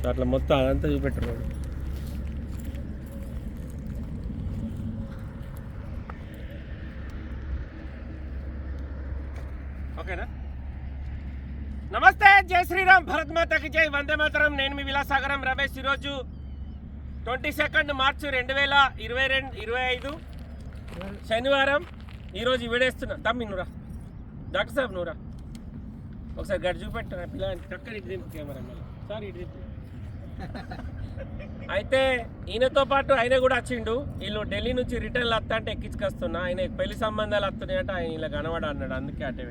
So అట్లా మొత్తం అదంతా చూపెట్టరు ఓకేనా? నమస్తే జై శ్రీరామ్ భరత్ మాతకి జై వందే మాతరం. నేను మీ విలాసాగరం రమేష్. ఈరోజు ట్వంటీ సెకండ్ మార్చ్ రెండు వేల ఇరవై రెండు ఇరవై ఐదు శనివారం. ఈరోజు విడేస్తున్నా తమ్మి నువ్వురా. డాక్టర్ సాబ్ నువ్వురా. ఒకసారి గడి చూపెట్టు నా చక్కని ఇటు కెమెరా మళ్ళీ సార్ ఇటు అయితే ఈయనతో పాటు ఆయన కూడా వచ్చిండు. వీళ్ళు ఢిల్లీ నుంచి రిటర్న్ వస్తా అంటే ఎక్కించుకొస్తున్నా. ఆయన పెళ్ళి సంబంధాలు వస్తున్నాయంటే ఆయన ఇలా కనబడ అన్నాడు అందుకే అటే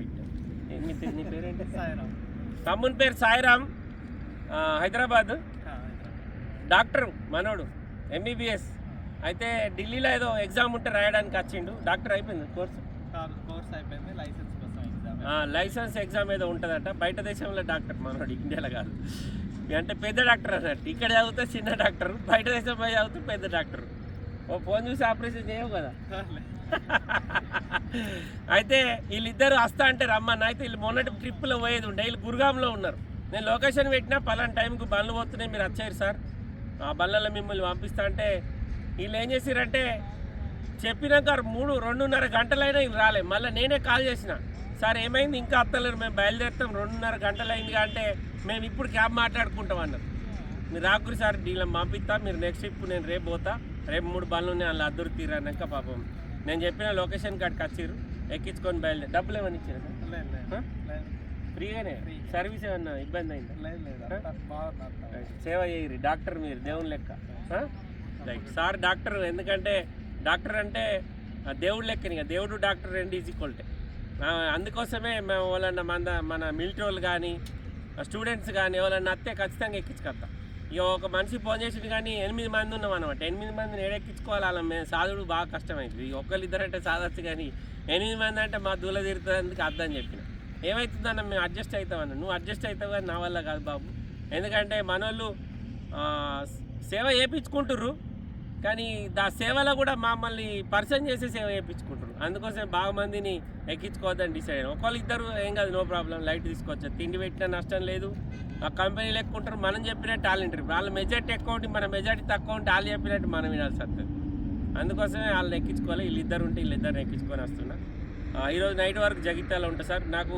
నీ తమ్ముని పేరు సాయిరామ్. హైదరాబాద్. డాక్టర్ మనోడు ఎంబీబీఎస్ అయితే ఢిల్లీలో ఏదో ఎగ్జామ్ ఉంటే రాయడానికి వచ్చిండు. డాక్టర్ అయిపోయింది కోర్సు? కోర్స్ అయిపోయింది. లైసెన్స్ కోసం ఎగ్జామ్. లైసెన్స్ ఎగ్జామ్ ఏదో ఉంటుందట. బయట దేశంలో డాక్టర్ మనోడు ఇండియాలో కాదు. అంటే పెద్ద డాక్టర్ అన్నట్టు ఇక్కడ చదివితే చిన్న డాక్టర్. బయట దేశం పోయి చదివితే పెద్ద డాక్టర్. ఓ ఫోన్ చూసి ఆపరేషన్ చేయవు కదా. అయితే వీళ్ళిద్దరు వస్తా అంటే రమ్మన్న. అయితే వీళ్ళు మొన్నటి ట్రిప్లో పోయేది ఉండే. వీళ్ళు గురుగాంలో ఉన్నారు. నేను లొకేషన్ పెట్టినా పలానా టైంకి బండ్లు పోతున్నాయి. మీరు వచ్చారు సార్. ఆ బండ్లలో మిమ్మల్ని పంపిస్తా అంటే వీళ్ళు ఏం చేసిరంటే చెప్పినాక మూడు రెండున్నర గంటలైనా వీళ్ళు రాలే. మళ్ళీ నేనే కాల్ చేసిన. సార్ ఏమైంది? ఇంకా అత్తలేరు. మేము బయలుదేరుతాం. రెండున్నర గంటలు అయింది అంటే మేము ఇప్పుడు క్యాబ్ మాట్లాడుకుంటాం అన్నారు. మీరు రాకురి సార్ డీలం పంపిస్తా మీరు నెక్స్ట్ ట్రిప్ నేను రేపు పోతా. రేపు మూడు బండ్లు ఉన్నాయి అందులో అద్దరు తీరన్నాక పాపం నేను చెప్పిన లొకేషన్ కాడికి వచ్చిర్రు ఎక్కించుకొని బయలుదేరి. డబ్బులు ఏమని ఇచ్చారు ఫ్రీగానే. సర్వీస్ ఏమన్నా ఇబ్బంది అయిందా? సేవ చేయరు డాక్టర్ మీరు దేవుని లెక్క? రైట్. సార్ డాక్టర్ ఎందుకంటే డాక్టర్ అంటే దేవుడు లెక్కని ఇక దేవుడు డాక్టర్ రెండు ఈజ్ ఈక్వల్టే అందుకోసమే మేము వాళ్ళన్న మన మన మిలిటరీ వాళ్ళు కానీ స్టూడెంట్స్ కానీ ఎవరైనా అత్తే ఖచ్చితంగా ఎక్కించుకొస్తాం. ఇక ఒక మనిషి ఫోన్ చేసింది కానీ ఎనిమిది మంది ఉన్నాం అనమాట ఎనిమిది మందిని ఏడెక్కించుకోవాలి అలా మేము సాధుడు బాగా కష్టమైంది. ఇక అంటే సాధచ్చు కానీ ఎనిమిది మంది అంటే మా దూల తీరుతుంది అర్థం చెప్పిన. ఏమవుతుందన్న మేము అడ్జస్ట్ అవుతామన్న నువ్వు అడ్జస్ట్ అవుతావు కానీ నా వల్ల కాదు బాబు. ఎందుకంటే మనోళ్ళు సేవ చేయించుకుంటుర్రు కానీ దా సేవలో కూడా మమ్మల్ని పర్సన్ చేసే సేవ చేయించుకుంటారు అందుకోసం బాగా మందిని ఎక్కించుకోవద్దని డిసైడ్ అయ్యాను ఒకళ్ళు ఇద్దరు ఏం కాదు నో ప్రాబ్లం లైట్ తీసుకోవచ్చు తిండి పెట్టినా నష్టం లేదు. ఆ కంపెనీలు ఎక్కువ ఉంటారు మనం చెప్పినట్టు వాళ్ళు వింటారు వాళ్ళ మెజార్టీ ఎక్కువ ఉంటే మన మెజార్టీ తక్కువ ఉంటే వాళ్ళు చెప్పినట్టు మనం వినాల్సి వస్తుంది. అందుకోసమే వాళ్ళని ఎక్కించుకోవాలి. వీళ్ళిద్దరు ఉంటే వీళ్ళిద్దరిని ఎక్కించుకొని వస్తున్నా. ఈరోజు నైట్ వరకు జగిత్యాల ఉంటుంది సార్. నాకు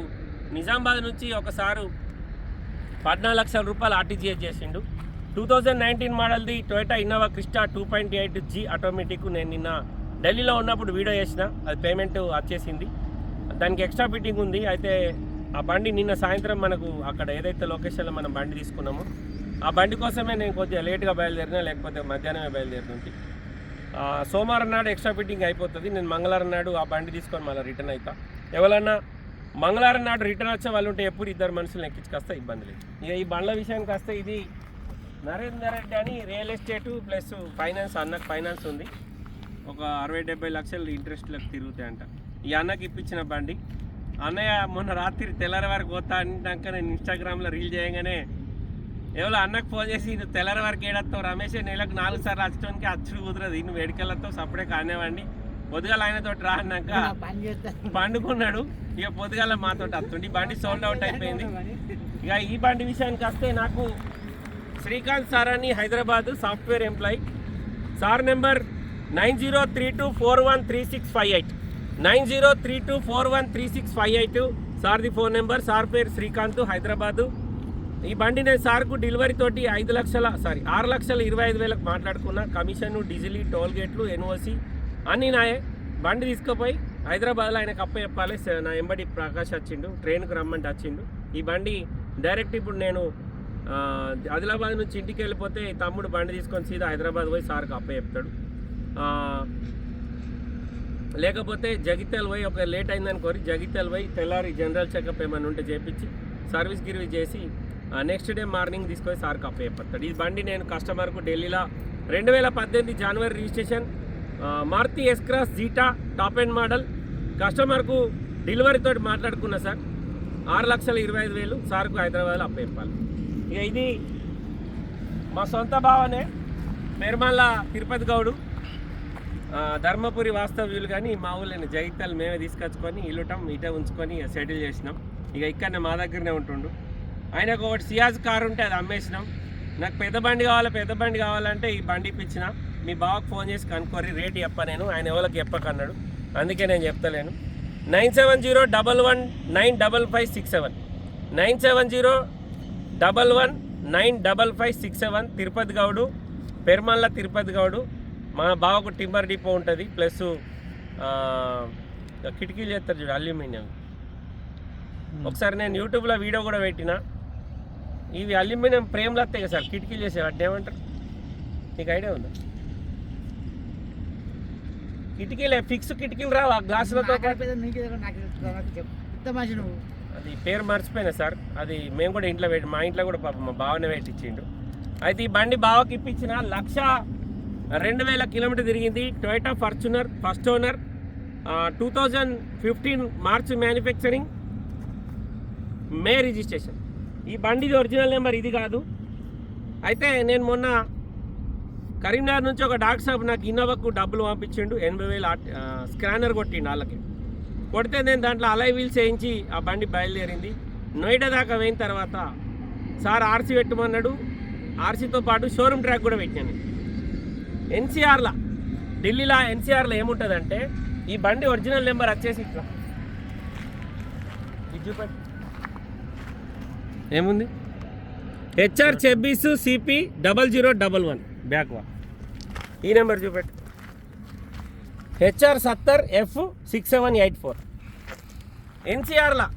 నిజామాబాద్ నుంచి ఒకసారి పద్నాలుగు లక్షల రూపాయలు ఆర్టీజీఎస్ చేసిండు. Two thousand nineteen మోడల్ది Toyota Innova Crysta two point eight G automatic నేను నిన్న ఢిల్లీలో ఉన్నప్పుడు వీడియో చేసిన. అది పేమెంట్ వచ్చేసింది. దానికి ఎక్స్ట్రా ఫిట్టింగ్ ఉంది. అయితే ఆ బండి నిన్న సాయంత్రం మనకు అక్కడ ఏదైతే లొకేషన్లో మనం బండి తీసుకున్నామో ఆ బండి కోసమే నేను కొద్దిగా లేట్గా బయలుదేరినా లేకపోతే మధ్యాహ్నమే బయలుదేరుతుంది సోమవారం నాడు ఎక్స్ట్రా ఫిట్టింగ్ అయిపోతుంది. నేను మంగళవారం నాడు ఆ బండి తీసుకొని మళ్ళీ రిటర్న్ అవుతా ఎవరన్నా మంగళవారం నాడు రిటర్న్ వచ్చే వాళ్ళు ఉంటే ఎప్పుడు ఇద్దరు మనుషులను ఎక్కించుకొస్తా ఇబ్బంది లేదు. ఇక ఈ బండ్ల విషయానికి వస్తే ఇది నరేందర్ రెడ్డి అని రియల్ ఎస్టేట్ ప్లస్ ఫైనాన్స్ అన్నకు ఫైనాన్స్ ఉంది. ఒక అరవై డెబ్బై లక్షలు ఇంట్రెస్ట్లకు తిరుగుతాయంట. ఈ అన్నకి ఇప్పించిన బండి. అన్నయ్య మొన్న రాత్రి తెల్లారి వరకు పోతా అంటాక నేను ఇన్స్టాగ్రామ్లో రీల్ చేయగానే ఎవరో అన్నకు ఫోన్ చేసి నువ్వు తెల్లారి వరకు ఏడత్తావు? రమేష్ నెలకు నాలుగు సార్లు వచ్చడానికి అచ్చుడు కుదరదు. నువ్వు వేడికెళ్ళతో సప్పుడే కానివ్వండి. పొద్దుగాల ఆయనతో రా అన్నాక పండుకున్నాడు. ఇక పొద్దుగాల మాతో ఈ బండి సోల్డ్ అవుట్ అయిపోయింది. ఇక ఈ బండి విషయానికి వస్తే నాకు శ్రీకాంత్ సార్ అని Hyderabad software employee. Sir number nine zero three two four one three six five eight. Nine zero three two four one three six five eight. సార్ది phone number sir పేరు శ్రీకాంత్ హైదరాబాదు. ఈ బండి నేను సార్కు డెలివరీ తోటి ఐదు లక్షల సారీ ఆరు లక్షల ఇరవై ఐదు వేలకు మాట్లాడుకున్న కమిషన్ డీజిల్ టోల్ గేట్లు ఎన్ఓసి అన్నీ నాయే. బండి తీసుకుపోయి హైదరాబాద్లో ఆయనకు అప్ప చెప్పాలి. నా ఎంబడి ప్రకాష్ వచ్చిండు ట్రైన్కు రమ్మంటే వచ్చిండు. ఈ బండి డైరెక్ట్ ఇప్పుడు నేను ఆదిలాబాద్ నుంచి ఇంటికి వెళ్ళిపోతే తమ్ముడు బండి తీసుకొని సీదా హైదరాబాద్ పోయి సార్కి అప్ప చెప్తాడు. లేకపోతే జగిత్యాల పోయి ఒక లేట్ అయిందనుకోరి జగిత్యాల పోయి తెల్లారి జనరల్ చెకప్ ఏమైనా ఉంటే చేపించి సర్వీస్ గిరివి చేసి నెక్స్ట్ డే మార్నింగ్ తీసుకొని సార్కి అప్ప చెప్పాడు ఈ బండి నేను కస్టమర్కు ఢిల్లీలో రెండు వేల పద్దెనిమిది జనవరి registration Maruti S Cross Zeta top end model కస్టమర్కు డెలివరీతో మాట్లాడుకున్నా సార్. ఆరు లక్షల ఇరవై ఐదు వేలు సార్కు హైదరాబాద్లో అప్ప చెప్పాలి. ఇక ఇది మా సొంత భావనే నిర్మల తిరుపతి గౌడు. ధర్మపురి వాస్తవ్యులు కానీ మా ఊళ్ళని జగిత్యాలు మేమే తీసుకొచ్చుకొని ఇల్లుటం ఇటే ఉంచుకొని ఇక సెటిల్ చేసినాం. ఇక ఇక్కడనే మా దగ్గరనే ఉంటుండు. ఆయనకు ఒకటి సియాజ్ కారు ఉంటే అది అమ్మేసినాం. నాకు పెద్ద బండి కావాలి పెద్ద బండి కావాలంటే ఈ బండి ఇప్పించిన. మీ బావకు ఫోన్ చేసి కనుక్కోరి రేట్ చెప్ప నేను. ఆయన ఎవరికి చెప్పకన్నాడు. అందుకే నేను చెప్తలేను. Nine seven zero double one nine double five six seven. Nine seven zero double one nine double five six seven Tirupati Goud Perumalla Tirupati Goud. మా బావకు టింబర్ డిపో ఉంటుంది ప్లస్ కిటికీలు చేస్తారు చూడు అల్యూమినియం. ఒకసారి నేను యూట్యూబ్లో వీడియో కూడా పెట్టిన. ఇవి అల్యూమినియం ఫ్రేమ్లు వస్తాయి కదా సార్ కిటికీలు చేసే వాటిని ఏమంటారు? నీకు ఐడియా ఉందా? కిటికీలే ఫిక్స్ కిటికీలు రావు? ఆ గ్లాసులతో అది పేరు మర్చిపోయినా సార్. అది మేము కూడా ఇంట్లో పెట్టి మా ఇంట్లో కూడా పాపం మా బావనే పెట్టించిండు అయితే ఈ బండి బావకి ఇప్పించిన లక్ష రెండు వేల కిలోమీటర్ తిరిగింది Toyota Fortuner first owner two thousand fifteen March manufacturing May registration ఈ బండిది ఒరిజినల్ నెంబర్ ఇది కాదు. అయితే నేను మొన్న కరీంనగర్ నుంచి ఒక డాక్టర్ సాబ్ నాకు ఇన్నోవాకు డబ్బులు పంపించిండు. ఎనభై వేలు స్కానర్ కొట్టిండు వాళ్ళకి. కొడితే నేను దాంట్లో అలై వీల్స్ వేయించి ఆ బండి బయలుదేరింది. నోయిడా దాకా పోయిన తర్వాత సార్ ఆర్సీ పెట్టమన్నాడు. ఆర్సీతో పాటు షోరూమ్ ట్రాక్ కూడా పెట్టాను ఎన్సీఆర్లో ఢిల్లీలో ఎన్సీఆర్లో ఏముంటుందంటే ఈ బండి ఒరిజినల్ నెంబర్ వచ్చేసి ఇట్లా. ఇది ఏముంది? HR చెబ్బీస్ CP double zero double one. బ్యాక్వా ఈ నెంబర్ చూపెట్టు. HR సత్తర్ F six seven eight four. ఎన్సీఆర్లో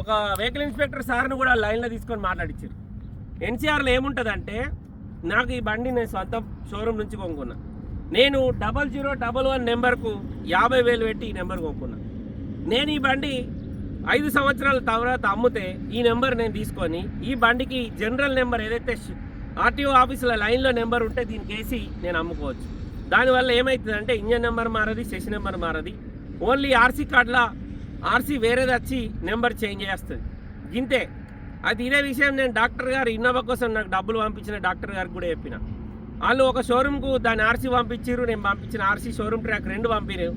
ఒక వెహికల్ ఇన్స్పెక్టర్ సార్ని కూడా లైన్లో తీసుకొని మాట్లాడించారు ఎన్సీఆర్లో ఏముంటుందంటే నాకు ఈ బండి నేను సొంత షోరూమ్ నుంచి కొనుక్కున్నా. నేను డబల్ జీరో డబల్ వన్ నెంబర్కు యాభై వేలు పెట్టి ఈ నెంబర్ కొనుక్కున్నా. నేను ఈ బండి ఐదు సంవత్సరాల తర్వాత అమ్మితే ఈ నెంబర్ నేను తీసుకొని ఈ బండికి జనరల్ నెంబర్ ఏదైతే ఆర్టీఓ ఆఫీసులో లైన్లో నెంబర్ ఉంటే దీనికి వేసి నేను అమ్ముకోవచ్చు. దానివల్ల ఏమవుతుందంటే ఇంజన్ నెంబర్ మారది సెషన్ నెంబర్ మారది. ఓన్లీ ఆర్సీ కార్డులో ఆర్సీ వేరేది వచ్చి నెంబర్ చేంజ్ చేస్తుంది. ఇంతే. అది ఇదే విషయం నేను డాక్టర్ గారు ఇన్నోవా కోసం నాకు డబ్బులు పంపించిన డాక్టర్ గారికి కూడా చెప్పిన. వాళ్ళు ఒక షోరూమ్కు దాని ఆర్సీ పంపించారు నేను పంపించిన ఆర్సీ షోరూమ్ ట్రాక్ రెండు పంపినారు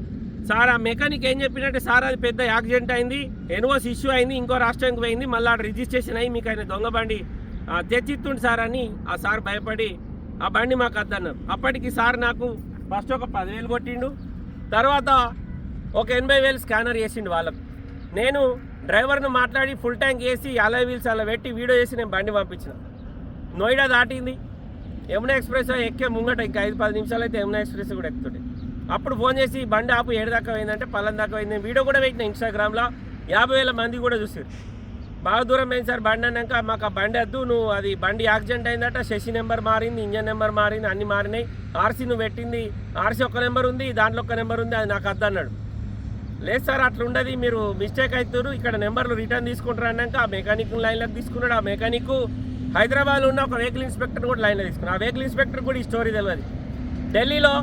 సార్ ఆ మెకానిక్ ఏం చెప్పినట్టే సార్ అది పెద్ద యాక్సిడెంట్ అయింది ఎన్ఓస్ ఇష్యూ అయింది ఇంకో రాష్ట్రానికి పోయింది మళ్ళీ ఆడ రిజిస్ట్రేషన్ అయ్యి మీకు ఆయన దొంగబండి ఆ, సార్ అని ఆ సార్ భయపడి ఆ బండి మాకు వద్దన్నారు. అప్పటికి సార్ నాకు ఫస్ట్ ఒక పదివేలు కొట్టిండు. తర్వాత ఒక ఎనభై వేలు స్కానర్ వేసిండు వాళ్ళకు. నేను డ్రైవర్ను మాట్లాడి ఫుల్ ట్యాంక్ వేసి అలా వీల్స్ అలా పెట్టి వీడియో చేసి నేను బండి పంపించిన. నోయిడా దాటింది. యమునా ఎక్స్ప్రెస్ ఎక్కే ముంగట ఇంకా ఐదు పది నిమిషాలు అయితే యమునా ఎక్స్ప్రెస్ కూడా ఎక్కుతుండే. అప్పుడు ఫోన్ చేసి బండి ఆపు ఏడు దాకా అయిందంటే పల్లెం దాకా అయింది వీడియో కూడా పెట్టిన ఇన్స్టాగ్రామ్లో యాభై వేల మంది కూడా చూసారు బాగా దూరం పోయింది సార్. బండి అన్నాక మాకు ఆ బండి వద్దు నువ్వు అది బండి యాక్సిడెంట్ అయిందట శశి నెంబర్ మారింది ఇంజన్ నెంబర్ మారింది అన్ని మారినాయి. ఆర్సీ నువ్వు పెట్టింది ఆర్సీ ఒక నెంబర్ ఉంది దాంట్లో ఒక నెంబర్ ఉంది అది నాకు వద్దు అన్నాడు. లేదు సార్ అట్లా ఉండదు మీరు మిస్టేక్ అవుతారు ఇక్కడ నెంబర్లు రిటర్న్ తీసుకుంటారు అన్నాక ఆ మెకానిక్ లైన్లోకి తీసుకున్నాడు. ఆ మెకానిక్ హైదరాబాద్లో ఉన్న ఒక వెహికల్ ఇన్స్పెక్టర్ కూడా లైన్లో తీసుకున్నాడు. ఆ వెహికల్ ఇన్స్పెక్టర్ కూడా ఈ స్టోరీ తెలియదు ఢిల్లీలో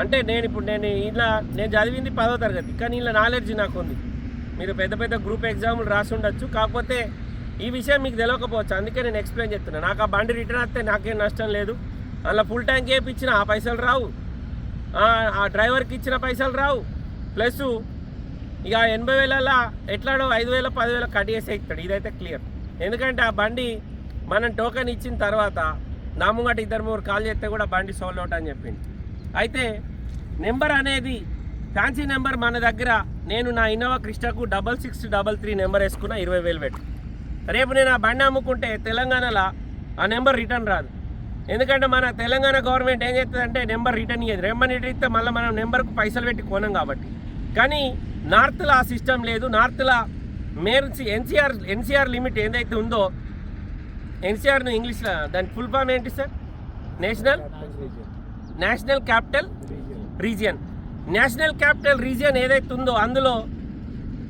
అంటే నేను ఇప్పుడు నేను ఇలా నేను చదివింది పదో తరగతి కానీ ఇలా నాలెడ్జ్ నాకు ఉంది. మీరు పెద్ద పెద్ద గ్రూప్ ఎగ్జాములు రాసి ఉండొచ్చు కాకపోతే ఈ విషయం మీకు తెలియకపోవచ్చు అందుకే నేను ఎక్స్ప్లెయిన్ చెప్తున్నాను నాకు ఆ బండి రిటర్న్ వస్తే నాకేం నష్టం లేదు. అలా ఫుల్ ట్యాంక్ వేయించిన ఆ పైసలు రావు. ఆ- డ్రైవర్కి ఇచ్చిన పైసలు రావు. ప్లస్ ఇక ఎనభై వేలలో ఎట్లాడో ఐదు వేల పదివేల కట్ చేసే ఇస్తాడు ఇదైతే క్లియర్ ఎందుకంటే ఆ బండి మనం టోకెన్ ఇచ్చిన తర్వాత నా ముంగట ఇద్దరు మూడు కాల్ చేస్తే కూడా బండి సోల్డ్ అవుట్ అని చెప్పింది అయితే నెంబర్ అనేది ఫ్యాన్సీ నెంబర్ మన దగ్గర నేను నా Innova క్రిస్టాకు double six double three number వేసుకున్న ఇరవై వేలు పెట్టి. రేపు నేను ఆ బండి అమ్ముకుంటే తెలంగాణలో ఆ నెంబర్ రిటర్న్ రాదు. ఎందుకంటే మన తెలంగాణ గవర్నమెంట్ ఏం చేస్తుందంటే నెంబర్ రిటర్న్ ఇయ్యదు. నెంబర్ రిటర్న్ ఇస్తే మళ్ళీ మనం నెంబర్కు పైసలు పెట్టి కొనం కాబట్టి. కానీ నార్త్లో ఆ సిస్టమ్ లేదు. నార్త్లో మేర్చి ఎన్సీఆర్ ఎన్సీఆర్ లిమిట్ ఏదైతే ఉందో ఎన్సీఆర్ను ఇంగ్లీష్లో దాని ఫుల్ ఫామ్ ఏంటి sir? National? National capital? Region. National capital region ఏదైతే ఉందో అందులో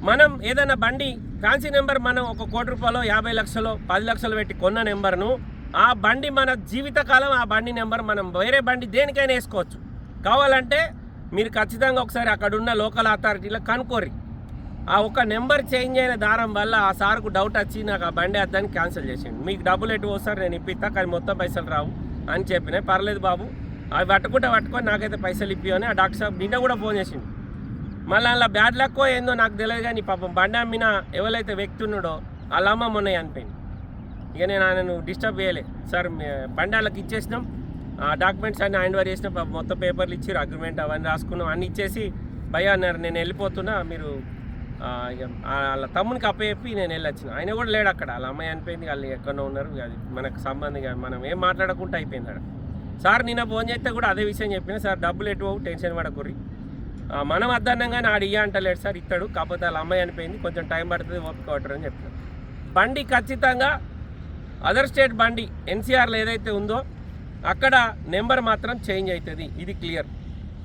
మనం ఏదైనా బండి ఫ్యాన్సీ నెంబర్ మనం ఒక కోటి రూపాయలు యాభై లక్షలు పది లక్షలు పెట్టి కొన్న నెంబర్ను ఆ బండి మన జీవితకాలం ఆ బండి నెంబర్ మనం వేరే బండి దేనికైనా వేసుకోవచ్చు. కావాలంటే మీరు ఖచ్చితంగా ఒకసారి అక్కడ ఉన్న లోకల్ అథారిటీలో కనుక్కోరి ఆ ఒక నెంబర్ చేంజ్ అయిన దారం వల్ల ఆ సార్కు డౌట్ వచ్చి నాకు ఆ బండి అద్దాన్ని క్యాన్సిల్ చేసిండు. మీకు డబ్బులు ఎటు వస్తారు నేను ఇప్పిస్తా కానీ మొత్తం పైసలు రావు అని చెప్పిన. పర్లేదు బాబు అవి పట్టుకుంటా పట్టుకొని నాకైతే పైసలు ఇప్పి అని ఆ డాక్టర్ సాబ్ నిన్న కూడా ఫోన్ చేసిండు. మళ్ళీ అలా బ్యాడ్ లక్కో ఏందో నాకు తెలియదు కానీ పాపం బండి అమ్మిన ఎవరైతే వ్యక్తి ఉన్నాడో వాళ్ళ అమ్మ మొన్న అనిపోయింది ఇక నేను ఆయనను డిస్టర్బ్ చేయలే. సార్ బండి వాళ్ళకి ఇచ్చేసినాం. ఆ డాక్యుమెంట్స్ అన్ని హ్యాండ్ ఓవర్ చేసిన. మొత్తం పేపర్లు ఇచ్చారు అగ్రిమెంట్ అవన్నీ రాసుకున్నాం. అన్ని ఇచ్చేసి భయ అన్నారు నేను వెళ్ళిపోతున్నా. మీరు ఇక వాళ్ళ తమ్మునికి అప్పచెప్పి నేను వెళ్ళొచ్చిన. ఆయన కూడా లేడు అక్కడ. వాళ్ళ అమ్మాయి అనిపోయింది వాళ్ళు ఎక్కడో ఉన్నారు. అది మనకు సంబంధం కాదు. మనం ఏం మాట్లాడకుండా అయిపోయింది అక్కడ. సార్ నిన్న ఫోన్ చేస్తే కూడా అదే విషయం చెప్పిన సార్ డబ్బులు ఎటు టెన్షన్ పడకుర్రి. మనం అద్దన్నంగానే ఆడు ఇయ్య అంటలేడు సార్ ఇస్తాడు కాకపోతే వాళ్ళ అమ్మాయి అనిపోయింది కొంచెం టైం పడుతుంది ఓపిక అని చెప్పిన బండి ఖచ్చితంగా అదర్ స్టేట్ బండి ఎన్సీఆర్లో ఏదైతే ఉందో అక్కడ నెంబర్ మాత్రం చేంజ్ అవుతుంది ఇది క్లియర్.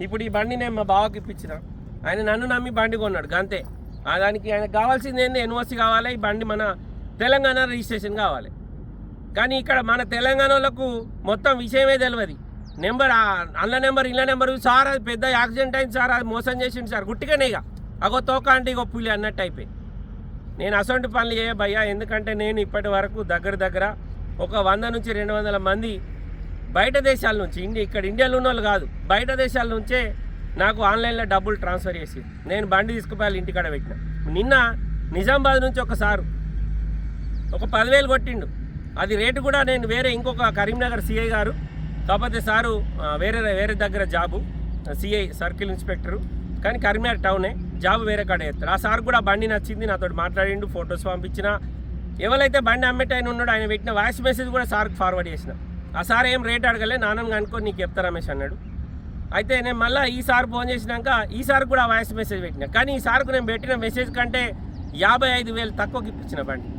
ఇప్పుడు ఈ బండి నేను మా బావకి ఇప్పించిన. ఆయన నన్ను నమ్మి బండి కొన్నాడు గంతే. ఆ దానికి ఆయనకు కావాల్సింది ఏంది ఎన్ఓసి కావాలి ఈ బండి మన తెలంగాణ రిజిస్ట్రేషన్ కావాలి. కానీ ఇక్కడ మన తెలంగాణ వాళ్ళకు మొత్తం విషయమే తెలియదు నెంబర్ అల్ల నెంబర్ ఇళ్ళ నెంబర్ సార్ అది పెద్ద యాక్సిడెంట్ అయింది సార్ అది మోసం చేసిండు సార్. గుట్టిగానే ఇక. అగో తోక అంటే ఇగో పులి అన్నట్టు అయిపోయింది. నేను అసొంటి పనులు చేయ భయ్యా ఎందుకంటే నేను ఇప్పటి వరకు దగ్గర దగ్గర ఒక వంద నుంచి రెండు వందల మంది బయట దేశాల నుంచి ఇండియా ఇక్కడ ఇండియాలో ఉన్న వాళ్ళు కాదు బయట దేశాల నుంచే నాకు ఆన్లైన్లో డబ్బులు ట్రాన్స్ఫర్ చేసి నేను బండి తీసుకుపోయాలి ఇంటికాడ పెట్టిన. నిన్న నిజామాబాద్ నుంచి ఒక సారు ఒక పదివేలు కొట్టిండు. అది రేటు కూడా నేను వేరే ఇంకొక కరీంనగర్ సిఐ గారు. కాకపోతే సారు వేరే వేరే దగ్గర జాబు సిఐ సర్కిల్ ఇన్స్పెక్టరు. కానీ కరీంనగర్ టౌనే జాబ్ వేరే కాడ చేస్తారు ఆ సార్ కూడా బండి నచ్చింది నాతో మాట్లాడిండు ఫొటోస్ పంపించిన. ఎవరైతే బండి అమ్మేట ఆయన ఉన్నాడు ఆయన పెట్టిన వాయిస్ మెసేజ్ కూడా సార్కి ఫార్వర్డ్ చేసిన. ఆ సార్ ఏం రేట్ అడగలే నాన్నని అనుకొని నీకు చెప్తా రమేష్ అన్నాడు. అయితే నేను మళ్ళీ ఈ సార్ ఫోన్ చేసినాక ఈ సార్ కూడా వాయిస్ మెసేజ్ పెట్టిన. కానీ ఈ సార్కు నేను పెట్టిన మెసేజ్ కంటే యాభై ఐదు వేలు తక్కువకి ఇప్పించిన బండి.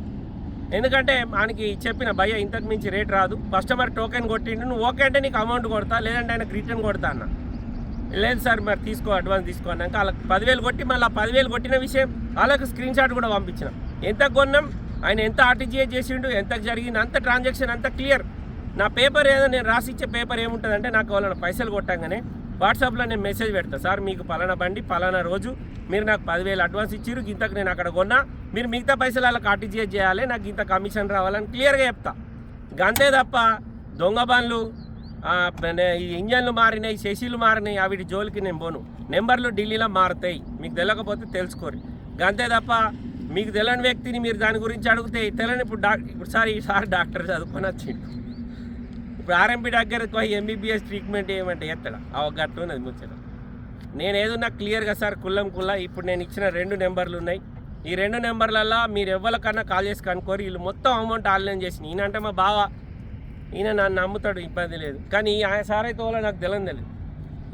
ఎందుకంటే ఆయనకి చెప్పిన భయ్య ఇంతకు మించి రేట్ రాదు. కస్టమర్ టోకెన్ కొట్టిండు నువ్వు ఓకే అంటే నీకు అమౌంట్ కొడతా లేదంటే ఆయనకు రిటర్న్ కొడతా అన్న. లేదు సార్ మరి తీసుకో అడ్వాన్స్ తీసుకో అన్నాక వాళ్ళకి పదివేలు కొట్టి మళ్ళీ ఆ పదివేలు కొట్టిన విషయం వాళ్ళకి స్క్రీన్ షాట్ కూడా పంపించిన. ఎంత కొన్నాం? ఆయన ఎంత ఆర్టీజీఏ చేసిండు? ఎంత జరిగింది? అంత ట్రాన్సాక్షన్ అంత క్లియర్ నా పేపర్ ఏదో నేను రాసి ఇచ్చే పేపర్ ఏముంటుందంటే నాకు వాళ్ళని పైసలు కొట్టంగానే వాట్సాప్లో నేను మెసేజ్ పెడతా. సార్ మీకు పలానా బండి పలానా రోజు మీరు నాకు పదివేలు అడ్వాన్స్ ఇచ్చిరు ఇంతకు నేను అక్కడ కొన్నా మీరు మిగతా పైసలు వాళ్ళకి ఆర్టీజీఎస్ చేయాలి నాకు ఇంత కమిషన్ రావాలని క్లియర్గా చెప్తా. గంతే తప్ప దొంగ బండ్లు ఈ ఇంజన్లు మారినాయి శశిలు మారినాయి అవిటి జోలికి నేను పోను. నెంబర్లు ఢిల్లీలో మారుతాయి మీకు తెలియకపోతే తెలుసుకోరు. గంతే తప్ప మీకు తెలియని వ్యక్తిని మీరు దాని గురించి అడిగితే తెలియని ఇప్పుడు డాక్ ఇప్పుడు సార్ ఈ డాక్టర్ చదువుకొని వచ్చిండు. ఇప్పుడు ఆర్ఎంపీ దగ్గరకు పోయి ఎంబీబీఎస్ ట్రీట్మెంట్ ఏమంటే ఎత్తడా? ఆ ఒక గట్టు ఉన్నది ముచ్చట. నేను క్లియర్గా సార్ కుల్లం కుల్ల ఇప్పుడు నేను ఇచ్చిన రెండు నెంబర్లు ఉన్నాయి. ఈ రెండు నెంబర్లలో మీరు ఎవరికన్నా కాల్ చేసి కనుక్కోరు. వీళ్ళు మొత్తం అమౌంట్ ఆన్లైన్ చేసిన ఈయనంటే మా బావ ఈయన నన్ను నమ్ముతాడు ఇబ్బంది లేదు. కానీ ఆయన సార్ అయితే వాళ్ళ నాకు తెలియదు తెలియదు.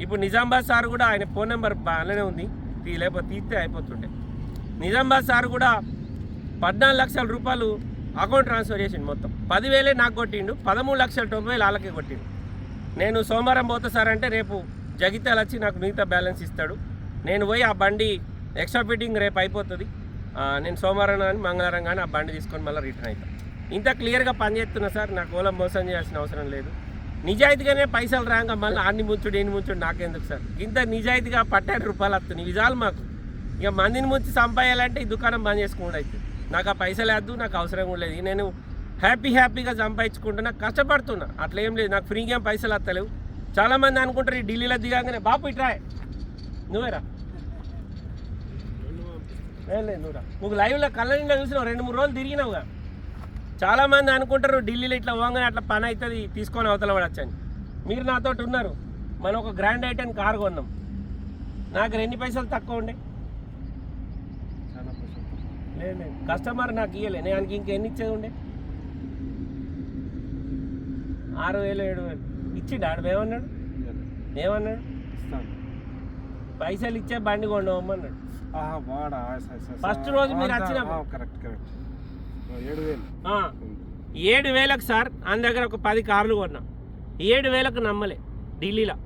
ఇప్పుడు నిజామాబాద్ సార్ కూడా ఆయన ఫోన్ నెంబర్ బాగానే ఉంది. తీ లేకపోతే తీస్తే అయిపోతుండే. నిజామాబాద్ సార్ కూడా పద్నాలుగు లక్షల రూపాయలు అకౌంట్ ట్రాన్స్ఫర్ చేసిండు మొత్తం. పదివేలే నాకు కొట్టిండు పదమూడు లక్షల తొంభై వేలు వాళ్ళకే కొట్టిండు. నేను సోమవారం పోతా సార్ అంటే రేపు జగిత్యాలు వచ్చి నాకు మిగతా బ్యాలెన్స్ ఇస్తాడు. నేను పోయి ఆ బండి ఎక్స్ట్రా ఫిట్టింగ్ రేపు అయిపోతుంది. నేను సోమవారం కానీ మంగళవారం కానీ ఆ బండి తీసుకొని మళ్ళీ రిటర్న్ అవుతాను ఇంత క్లియర్గా పనిచేస్తున్నా సార్ నాకు ఓలం మోసం చేయాల్సిన అవసరం లేదు. నిజాయితీగానే పైసలు రాగా మళ్ళీ అన్ని ముంచుడు ఎన్ని ముంచుడు నాకెందుకు సార్? ఇంత నిజాయితీగా పట్టాడు రూపాయలు వస్తుంది విజాలు మాకు. ఇక మందిని ముంచి సంపాయాలంటే ఈ దుకాణం బంద్ చేసుకుండా నాకు ఆ పైసలు వద్దు నాకు అవసరం కూడా లేదు. నేను హ్యాపీ హ్యాపీగా సంపాదించుకుంటున్నా కష్టపడుతున్నా. అట్లా ఏం లేదు నాకు ఫ్రీగా పైసలు వస్తలేవు. చాలామంది అనుకుంటారు ఈ ఢిల్లీలో దిగాగానే బాపు ఇట్రా నువ్వేరా నువ్వు లైవ్లో కళ్ళ నిండా చూసినావు రెండు మూడు రోజులు తిరిగినావుగా చాలామంది అనుకుంటారు ఢిల్లీలో ఇట్లా పోగానే అట్లా పని అవుతుంది తీసుకొని అవతల పడచ్చని. మీరు నాతో ఉన్నారు. మనం ఒక గ్రాండ్ ఐటెన్ కార్ కొన్నాం. నాకు రెండు పైసలు తక్కువ ఉండే. లేదు కస్టమర్ నాకు ఇవ్వలే నేను ఆయనకి ఇంకెన్ని ఇచ్చేది ఉండే? ఆరు వేలు ఏడు వేలు. ఇచ్చిండు? ఆడు ఏమన్నాడు ఇయ్యాలి. ఏమన్నాడు పైసలు ఇచ్చే బండి కొండమన్నాడు First రోజు మీరు వచ్చినప్పుడు. ఆ, కరెక్ట్ ఏడు వేలు. ఆ, ఏడు వేలకు సార్ ఆయన దగ్గర ఒక పది కార్లు కొన్నా. ఏడు వేలకు నమ్మలే ఢిల్లీలో.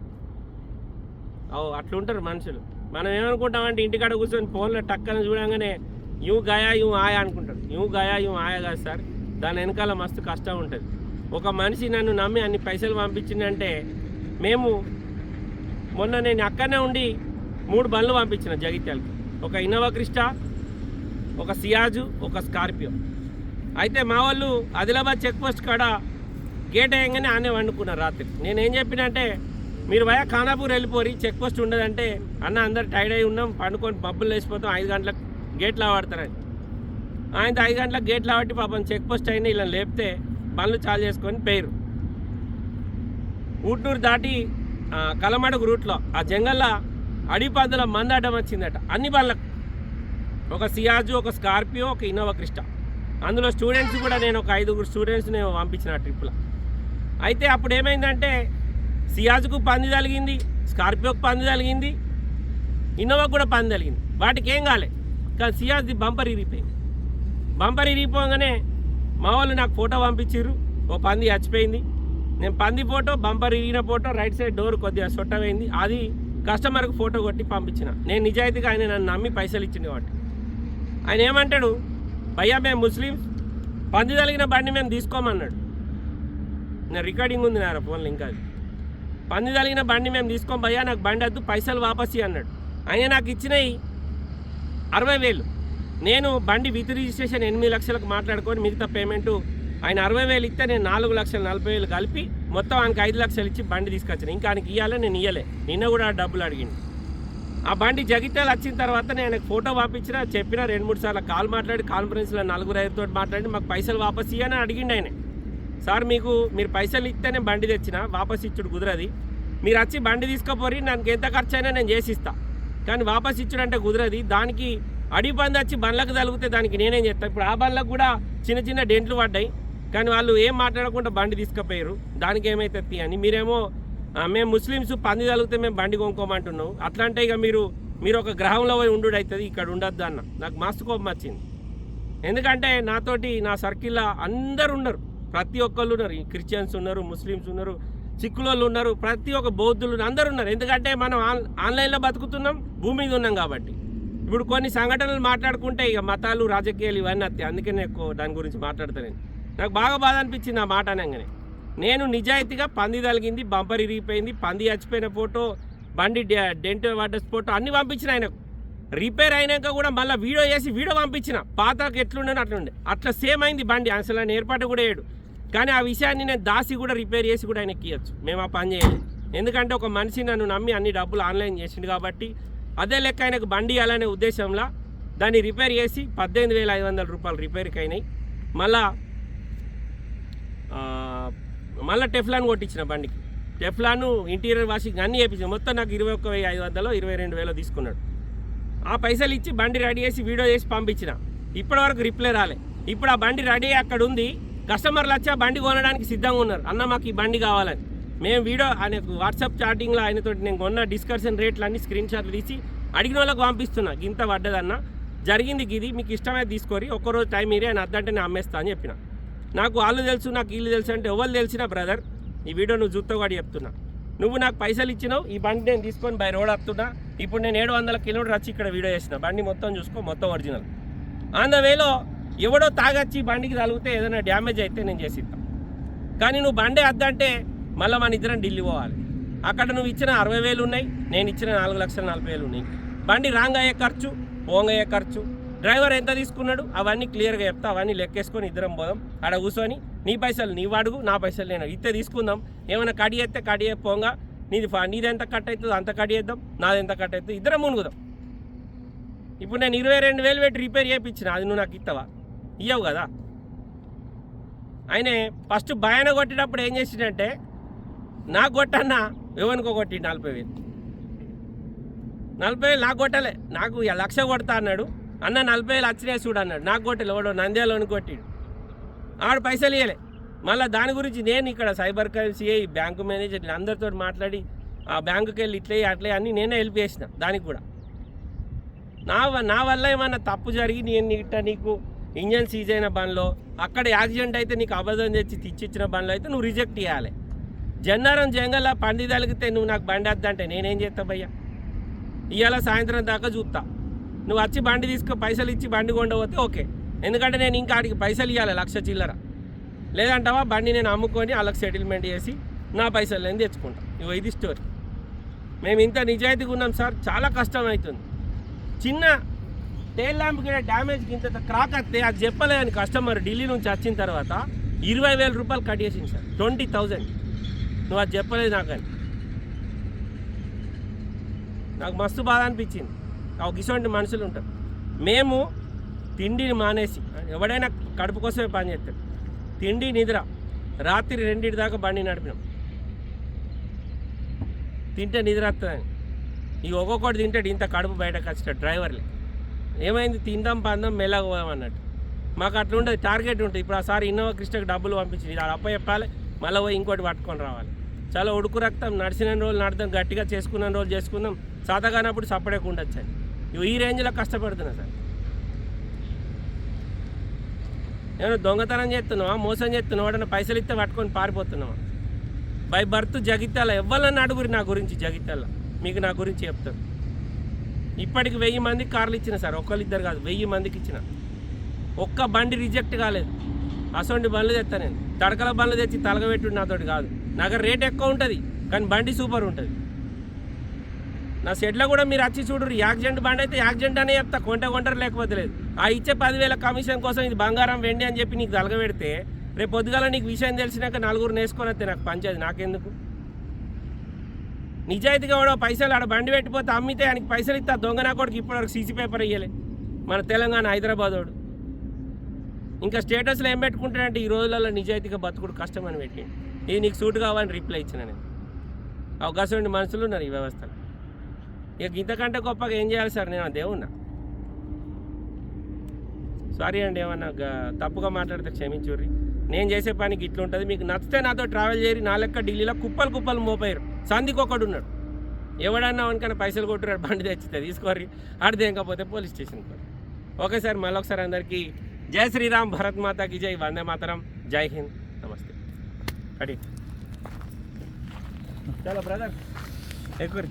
ఓ అట్లుంటారు మనుషులు. మనం ఏమనుకుంటామంటే ఇంటికాడ కూర్చొని ఫోన్లో టక్కన చూడంగానే యూ గయా యూ ఆయా అనుకుంటాడు యూ గయా యూ ఆయా కాదు సార్ దాని వెనకాల మస్తు కష్టం ఉంటుంది. ఒక మనిషి నన్ను నమ్మి అన్ని పైసలు పంపించిందంటే మేము మొన్న నేను అక్కడనే ఉండి మూడు బండ్లు పంపించిన జగిత్యాలకి. ఒక ఇన్నోవా క్రిస్టా ఒక సియాజు ఒక స్కార్పియో. అయితే మా వాళ్ళు ఆదిలాబాద్ చెక్పోస్ట్ కాడ గేట్ వేయంగానే ఆనే వండుకున్నారు రాత్రి. నేనేం చెప్పినంటే మీరు వయా ఖానాపూర్ వెళ్ళిపోరి చెక్ పోస్ట్ ఉండదంటే అన్న అందరు టైర్డ్ అయి ఉన్నాం పండుకొని పబ్బులు వేసిపోతాం ఐదు గంటలకు గేట్లో వాడతారని ఆయన ఐదు గంటలకు గేట్లు కాబట్టి పాపం చెక్ పోస్ట్ అయినా ఇలా లేపితే బండ్లు చాలు చేసుకొని పేరు ఊట్నూరు దాటి కలమడుగు రూట్లో ఆ జంగల్లో అడిపందుల మందాటం వచ్చిందట. అన్ని బండ్లకు ఒక సియాజు ఒక స్కార్పియో ఒక ఇన్నోవా క్రిస్టా. అందులో స్టూడెంట్స్ కూడా నేను ఒక ఐదుగురు స్టూడెంట్స్ నేను పంపించిన ట్రిప్లో అయితే అప్పుడు ఏమైందంటే సియాజుకు పంది తగిలింది స్కార్పియోకి పంది తగిలింది ఇన్నోవాకు కూడా పంది తగిలింది. వాటికి ఏం కాలే. కానీ సియాజ్ది బంపర్ ఇరిగిపోయింది. బంపర్ ఇరిగిపోగానే మా వాళ్ళు నాకు ఫోటో పంపించారు ఓ పంది చచ్చిపోయింది. నేను పంది ఫోటో బంపర్ ఇరిగిన ఫోటో రైట్ సైడ్ డోర్ కొద్దిగా సొట్టమైంది. అది కస్టమర్కి ఫోటో కొట్టి పంపించిన. నేను నిజాయితీగా ఆయన నన్ను నమ్మి పైసలు ఇచ్చింది వాటి ఆయన ఏమంటాడు? భయ్యా మేము ముస్లిమ్స్ పంది తగిలిన బండి మేము తీసుకోమన్నాడు. నా రికార్డింగ్ ఉంది నా ఫోన్లో ఇంకా అది. పంది తగిలిన బండి మేము తీసుకోం భయ్యా నాకు బండి వద్దు పైసలు వాపసి అన్నాడు. ఆయన నాకు ఇచ్చినవి అరవై వేలు. నేను బండి విత్ రిజిస్ట్రేషన్ ఎనిమిది లక్షలకు మాట్లాడుకొని మిగతా పేమెంటు ఆయన అరవై వేలు ఇస్తే నేను నాలుగు లక్షల నలభై వేలు కలిపి మొత్తం ఆయనకి ఐదు లక్షలు ఇచ్చి బండి తీసుకొచ్చాను. ఇంకా ఆయనకి ఇవ్వాలి నేను ఇవ్వలే నిన్న కూడా ఆ డబ్బులు అడిగింది ఆ బండి జగిత్యాలు వచ్చిన తర్వాత నేను ఆయనకు ఫోటో పంపించిన చెప్పిన రెండు మూడు సార్లు కాల్ మాట్లాడి కాన్ఫరెన్స్లో నలుగురు ఐదుతో మాట్లాడి మాకు పైసలు వాపస్ ఇవ్వని అడిగిండు ఆయన. సార్ మీకు మీరు పైసలు ఇస్తేనే బండి తెచ్చిన వాపస్ ఇచ్చుడు కుదరది. మీరు వచ్చి బండి తీసుకుపోరి నాకు ఎంత ఖర్చు అయినా నేను చేసిస్తా. కానీ వాపస్ ఇచ్చుడు అంటే కుదరది. దానికి అడి బండి వచ్చి బండ్లకు తలిగితే దానికి నేనేం చేస్తాను ఇప్పుడు ఆ బండ్లకు కూడా చిన్న చిన్న డెంట్లు పడ్డాయి. కానీ వాళ్ళు ఏం మాట్లాడకుండా బండి తీసుకుపోయారు. దానికి ఏమైతుంది అని. మీరేమో మేము ముస్లిమ్స్ పంది తగిలితే మేము బండి కొనుక్కోమంటున్నాం. అట్లా అంటే ఇక మీరు మీరు ఒక గ్రహంలో పోయి ఉండు అవుతుంది ఇక్కడ ఉండొద్దు అన్న. నాకు మస్తు కోపం వచ్చింది. ఎందుకంటే నాతోటి నా సర్కిల్లో అందరు ఉన్నారు. ప్రతి ఒక్కళ్ళు ఉన్నారు. క్రిస్టియన్స్ ఉన్నారు ముస్లిమ్స్ ఉన్నారు సిక్కులోళ్ళు ఉన్నారు. ప్రతి ఒక్క బౌద్ధులు అందరు ఉన్నారు. ఎందుకంటే మనం ఆన్ ఆన్లైన్లో బతుకుతున్నాం భూమి మీద ఉన్నాం కాబట్టి. ఇప్పుడు కొన్ని సంఘటనలు మాట్లాడుకుంటే ఇక మతాలు రాజకీయాలు ఇవన్నీ వస్తాయి. అందుకే నేను ఎక్కువ దాని గురించి మాట్లాడతాను నాకు బాగా బాధ అనిపించింది ఆ మాట అనగానే. నేను నిజాయితీగా పంది తలిగింది బంపర్ ఇరిగిపోయింది పంది చచ్చిపోయిన ఫోటో బండి డె- డెంట్ వాటర్స్ ఫోటో అన్ని పంపించిన ఆయనకు. రిపేర్ అయినాక కూడా మళ్ళీ వీడియో చేసి వీడియో పంపించిన. పాతకు ఎట్లుండే అట్లుండే. అట్లా సేమ్ అయింది బండి అసలు ఆయన ఏర్పాటు కూడా వేయడు కానీ ఆ విషయాన్ని నేను దాసి కూడా రిపేర్ చేసి కూడా ఆయనకి ఇవ్వచ్చు మేము ఆ పని చేయాలి ఎందుకంటే ఒక మనిషి నన్ను నమ్మి అన్ని డబ్బులు ఆన్లైన్ చేసిండు కాబట్టి అదే లెక్క ఆయనకు బండి ఇవ్వాలనే ఉద్దేశంలో దాన్ని రిపేర్ చేసి పద్దెనిమిది వేల ఐదు వందల రూపాయలు రిపేర్కి అయినాయి. మళ్ళీ మళ్ళా టెఫ్లాన్ కొట్టించిన బండికి. టెఫ్లాన్ ఇంటీరియర్ వాషింగ్ అన్నీ వేయించాను మొత్తం నాకు ఇరవై ఒక్క వెయ్యి ఐదు వందలు ఇరవై రెండు వేలు తీసుకున్నాడు. ఆ పైసలు ఇచ్చి బండి రెడీ చేసి వీడియో చేసి పంపించిన. ఇప్పటివరకు రిప్లై రాలే. ఇప్పుడు ఆ బండి రెడీ అక్కడ ఉంది. కస్టమర్లు వచ్చి ఆ బండి కొనడానికి సిద్ధంగా ఉన్నారు. అన్న మాకు ఈ బండి కావాలని. మేము వీడియో ఆయనకు వాట్సాప్ చాటింగ్లో ఆయనతో నేను కొన్న డిస్కషన్ రేట్లు అన్ని స్క్రీన్ షాట్లు తీసి అడిగిన వాళ్ళకి పంపిస్తున్నా. ఇంత పడ్డదన్న. జరిగింది ఇది మీకు ఇష్టమైతే తీసుకోరి. ఒక్కరోజు టైం ఇరే. ఆయన అద్దంటే నేను అమ్మేస్తా అని చెప్పిన. నాకు వాళ్ళు తెలుసు నాకు వీళ్ళు తెలుసు అంటే ఎవరు తెలిసిన బ్రదర్ ఈ వీడియో నువ్వు చూస్తావు కూడా చెప్తున్నా. నువ్వు నాకు పైసలు ఇచ్చినావు ఈ బండి నేను తీసుకొని బై రోడ్ వస్తున్నా ఇప్పుడు నేను ఏడు వందల కిలోమీటర్ వచ్చి ఇక్కడ వీడియో చేసిన. బండి మొత్తం చూసుకో మొత్తం ఒరిజినల్ ఆన్ ద వేలో ఎవడో తాగొచ్చి బండికి తగిలితే ఏదైనా డ్యామేజ్ అయితే నేను చేసి ఇస్తాను కానీ నువ్వు బండే వద్దంటే మళ్ళీ మన ఇద్దరం ఢిల్లీ పోవాలి. అక్కడ నువ్వు ఇచ్చిన అరవై వేలు ఉన్నాయి నేను ఇచ్చిన నాలుగు లక్షల నలభై వేలు ఉన్నాయి. బండి రాంగ్ అయ్యే ఖర్చు పోంగ్ అయ్యే ఖర్చు డ్రైవర్ ఎంత తీసుకున్నాడు? అవన్నీ క్లియర్గా చెప్తా అవన్నీ లెక్కేసుకొని ఇద్దరం పోదాం. ఆడ కూర్చొని నీ పైసలు నీవు అడుగు నా పైసలు నేను ఇస్తే తీసుకుందాం. ఏమైనా కడి చేస్తే కడి చేయ పోంగా నీది ఫా- నీది ఎంత కట్ అవుతుందో అంత కట్ చేద్దాం. నాది ఎంత కట్ అవుతుంది ఇద్దరం మునుగుదాం. ఇప్పుడు నేను ఇరవై రెండు వేలు పెట్టి రిపేర్ చేయించిన అది నువ్వు నాకు ఇస్తావా ఇయ్యవు కదా. ఆయనే ఫస్ట్ భయాన కొట్టినప్పుడు ఏం చేసిండంటే నాకు కొట్టన్నా ఎవరికో కొట్టి నలభై వేలు. నలభై వేలు నాకు కొట్టలే. నాకు ఇక లక్ష కొడతా అన్నాడు. అన్న నలభై వేలు వచ్చినాయి చూడు అన్నాడు. నాకు కొట్టలే ఎవడో నంద్యాలోని కొట్టిడు. ఆడు పైసలు ఇవ్వలే మళ్ళీ దాని గురించి నేను ఇక్కడ cyber crime CI bank manager అందరితో మాట్లాడి ఆ బ్యాంకుకి వెళ్ళి ఇట్లే అట్లే అన్నీ నేనే హెల్ప్ చేసిన దానికి కూడా. నా నా వల్ల ఏమన్నా తప్పు జరిగి నేను ఇట్ట నీకు ఇంజన్ సీజ్ అయిన బండ్లో అక్కడ యాక్సిడెంట్ అయితే నీకు అబద్ధం తెచ్చి తెచ్చిచ్చిన బండ్లో అయితే నువ్వు రిజెక్ట్ చేయాలి జన్నారం జంగల్లా పండి తలిగితే నువ్వు నాకు బండి వద్దంటే నేనేం చేస్తా భయ్యా? ఇవాళ సాయంత్రం దాకా చూస్తా. నువ్వు వచ్చి బండి తీసుకో పైసలు ఇచ్చి బండి కొండపోతే ఓకే. ఎందుకంటే నేను ఇంకా ఆడికి పైసలు ఇవ్వాలి లక్ష చిల్లర. లేదంటావా బండి నేను అమ్ముకొని వాళ్ళకి సెటిల్మెంట్ చేసి నా పైసలు నేను తెచ్చుకుంటాను ఇగో ఇది స్టోరీ మేము ఇంత నిజాయితీగా ఉన్నాం సార్ చాలా కష్టం అవుతుంది. చిన్న టైల్ ల్యాంప్ కింద డ్యామేజ్కి ఇంత క్రాక్ వస్తే అది చెప్పలేదని కస్టమర్ ఢిల్లీ నుంచి వచ్చిన తర్వాత ఇరవై వేల రూపాయలు కట్ చేసింది సార్. ట్వంటీ థౌజండ్ నువ్వు అది చెప్పలేదు నాకు నాకు మస్తు బాధ అనిపించింది. ఇటువంటి మనుషులు ఉంటారు మేము తిండిని మానేసి ఎవడైనా కడుపు కోసమే పని చేస్తాడు. తిండి నిద్ర రాత్రి రెండింటి దాకా బండి నడిపినాం. తింటే నిద్ర వస్తుందని ఈ ఒక్కొక్కటి తింటాడు ఇంత కడుపు బయటకు వచ్చాడు డ్రైవర్లే. ఏమైంది? తిందాం పందాం మెల్లగా పోదాం అన్నట్టు. మాకు అట్లా ఉండదు టార్గెట్ ఉంటుంది. ఇప్పుడు ఆ సార్ ఇన్నోవా కృష్ణకి డబ్బులు పంపించింది ఇది అప్ప చెప్పాలి మళ్ళీ పోయి ఇంకోటి పట్టుకొని రావాలి. చాలా ఉడుకు రక్తం నడిచిన రోజులు నడదాం గట్టిగా చేసుకున్న రోజులు చేసుకుందాం. సాతగానప్పుడు సపడేకుండా ఉండొచ్చు అని ఈ రేంజ్లో కష్టపడుతున్నా సార్. ఏమైనా దొంగతనం చేస్తున్నావా? మోసం చేస్తున్నావా? వాడన్నా పైసలు ఇస్తే పట్టుకొని పారిపోతున్నావా? బై బర్త్ జగిత్యాల ఎవ్వాలని అడుగురు నా గురించి జగిత్యాల? మీకు నా గురించి చెప్తారు ఇప్పటికి వెయ్యి మందికి కార్లు ఇచ్చిన సార్ ఒక్కరిద్దరు కాదు వెయ్యి మందికి ఇచ్చిన. ఒక్క బండి రిజెక్ట్ కాలేదు. అసొంటి బండ్లు తెస్తా నేను. తడకల బండ్లు తెచ్చి తలగబెట్టు నాతోటి కాదు. నాకు రేట్ ఎక్కువ ఉంటుంది కానీ బండి సూపర్ ఉంటుంది. నా షెడ్లో కూడా మీరు వచ్చి చూడరు యాక్సిడెంట్ బండి అయితే యాక్సిడెంట్ అనే చెప్తా. కొంట కొంటారు లేకపోతే లేదు. ఆ ఇచ్చే పదివేల కమిషన్ కోసం ఇది బంగారం వెండి అని చెప్పి నీకు తలగబెడితే రేపు పొద్దుగాల నీకు విషయం తెలిసినాక నలుగురు నేసుకొని వస్తే నాకు పంచేది నాకెందుకు? నిజాయితీగా కూడా పైసలు ఆడ బండి పెట్టిపోతే అమ్మితే ఆయనకి పైసలు ఇస్తా. దొంగ నా కొడుకు ఇప్పటివరకు సీసీ పేపర్ ఇయ్యలే. మన తెలంగాణ హైదరాబాద్ వాడు. ఇంకా స్టేటస్లో ఏం పెట్టుకుంటాడంటే ఈ రోజులలో నిజాయితీగా బతుకుడు కష్టం అని పెట్టి ఇది నీకు సూట్ కావాలని రిప్లై ఇచ్చిన నేను. అవకాశం ఉండి మనుషులు ఉన్నారు ఈ వ్యవస్థలో. ఇక ఇంతకంటే గొప్పగా ఏం చేయాలి సార్? నేను దేవుణ్ణా? సారీ అండి ఏమన్నా తప్పుగా మాట్లాడితే క్షమించుర్రి. నేను చేసే పనికి ఇట్లుంటుంది. మీకు నచ్చితే నాతో ట్రావెల్ చేయరి నా లెక్క ఢిల్లీలో కుప్పలు కుప్పలు మోపారు సంధికి ఒకడు ఉన్నాడు. ఎవడన్నా వానికన్నా పైసలు కొట్టున్నాడు బండి తెచ్చితే తీసుకోరి ఆడితే ఇంకపోతే పోలీస్ స్టేషన్కి పోయి. ఓకే సార్ మళ్ళీ ఒకసారి అందరికీ జై శ్రీరామ్ భరత్ మాతాకి జై వందే మాతరం జై హింద్ నమస్తే. అడి చలో బ్రదర్ ఎక్కువ